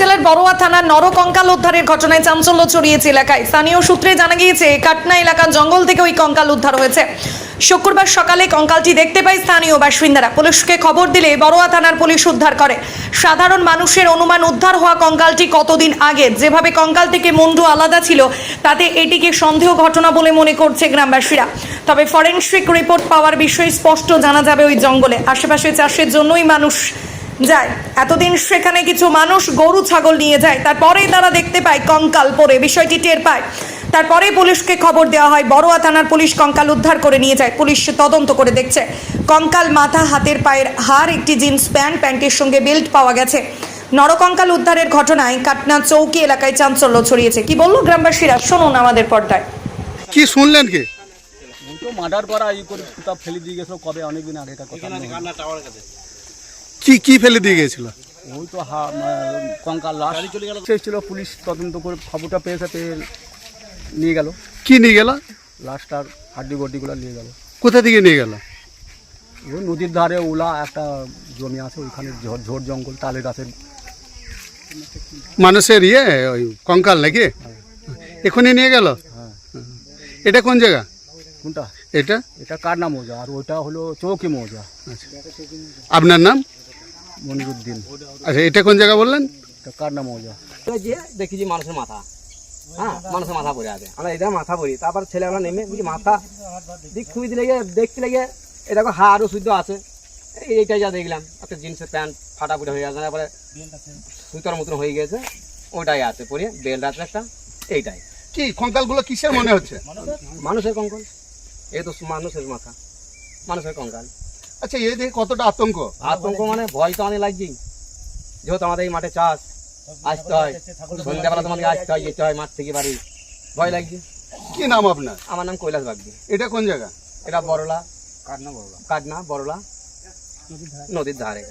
জেলার বড়োয়া থানার নরকঙ্কাল উদ্ধারের ঘটনায় চাঞ্চল্য ছড়িয়েছে এলাকায়। স্থানীয় সূত্রে জানা গিয়েছে, কাটনা এলাকার জঙ্গল থেকে ওই কঙ্কাল উদ্ধার হয়েছে। শুক্রবার সকালে কঙ্কালটি দেখতে পায় স্থানীয় বাসিন্দারা। পুলিশকে খবর দিলে বড়োয়া থানার পুলিশ উদ্ধার করে। সাধারণ মানুষের অনুমান উদ্ধার হওয়া কঙ্কালটি কতদিন আগে? যেভাবে কঙ্কাল থেকে মুন্ডু আলাদা ছিল, তাতে এটিকে সন্দেহ ঘটনা বলে মনে করছে গ্রামবাসীরা। তবে ফরেনসিক রিপোর্ট পাওয়ার বিষয়ে স্পষ্ট জানা যাবে ওই জঙ্গলে। আশেপাশে চাষের জন্যই মানুষ যায়। এতদিন সেখানে কিছু মানুষ গরু ছাগল নিয়ে যায়। তারপরেই তারা দেখতে পায় কঙ্কাল পরে বিষয়টি টের পায়। তারপরে পুলিশকে খবর দেওয়া হয় বড়োয়া থানার পুলিশ কঙ্কাল উদ্ধার করে নিয়ে যায়। পুলিশ তদন্ত করে দেখছে কঙ্কাল মাথা হাতের পায়ের হার একটি জিন্স প্যান্ট প্যান্টের সঙ্গে বেল্ট পাওয়া গেছে। নরকঙ্কাল উদ্ধারের ঘটনায় কাটনা চৌকি এলাকায় চাঞ্চল্য ছড়িয়েছে। কি বলল গ্রামবাসীরা? শুনুন আমাদের পর্দায়। কি শুনলেন কি? তো মার্ডার করা এই করে কিতাব ফেলে দিয়ে গেছিল। কবে? অনেকদিন আগেকার কথা। কি কি ফেলে দিয়ে গেছিল ওই তো কঙ্কাল লাশ। ছিল পুলিশ তদন্ত করে খবরটা পেয়েছে পেয়ে নিয়ে গেল। কি নিয়ে গেল? লাশটার হাড্ডি গড্ডিগুলো নিয়ে গেল। কোথা থেকে নিয়ে গেল? ওই নদীর ধারে ওলা একটা জমি আছে ওইখানে ঝোড় ঝোড় জঙ্গল তালের গাছের। মানুষের ইয়ে ওই কঙ্কাল নাকি? এখনই নিয়ে গেল? হ্যাঁ। এটা কোন জায়গা? কোনটা? এটা? এটা কার নাম মৌজা আর ওইটা হলো চৌকি মৌজা। আপনার নাম? মনিরুদ্দিন। আচ্ছা এটা কোন জায়গা বললেন? এটা কান্না মৌজা যে দেখি যে মানুষের মাথা। হ্যাঁ মানুষের মাথা পড়ে আছে। আমরা এটা মাথা পড়ি। তারপর ছেলেবেলা নেমে বুঝি মাথা দিক খুবই দিলে গিয়ে দেখতে লেগে এরকম হাড়ও শুদ্ধ আছে। এই- এইটাই যা দেখলাম। একটা জিন্সের প্যান্ট ফাটাফুটি হয়ে গেছে তারপরে সুতোর মতন হয়ে গেছে ওটাই আছে পরে বেল্ট আছে একটা এইটাই। কি কঙ্কালগুলো কিসের মনে হচ্ছে? মানুষের কঙ্কাল। এই তো মানুষের মাথা। মানুষের কঙ্কাল। আচ্ছা এই দেখে কতটা আতঙ্ক? আতঙ্ক মানে ভয় তো অনেক লাগছেই। যেহেতু আমাদের এই মাঠে চাষ আসতে হয়। সন্ধ্যাবেলা তোমাদের আসতে হয় যেতে হয় মাঠ থেকে বাড়ি। ভয় লাগছে। কি নাম আপনার? আমার নাম কৈলাস বাগদি। এটা কোন জায়গা? এটা বড়লা কাটনা বড়লা। কাটনা বড়লা নদীর ধারে।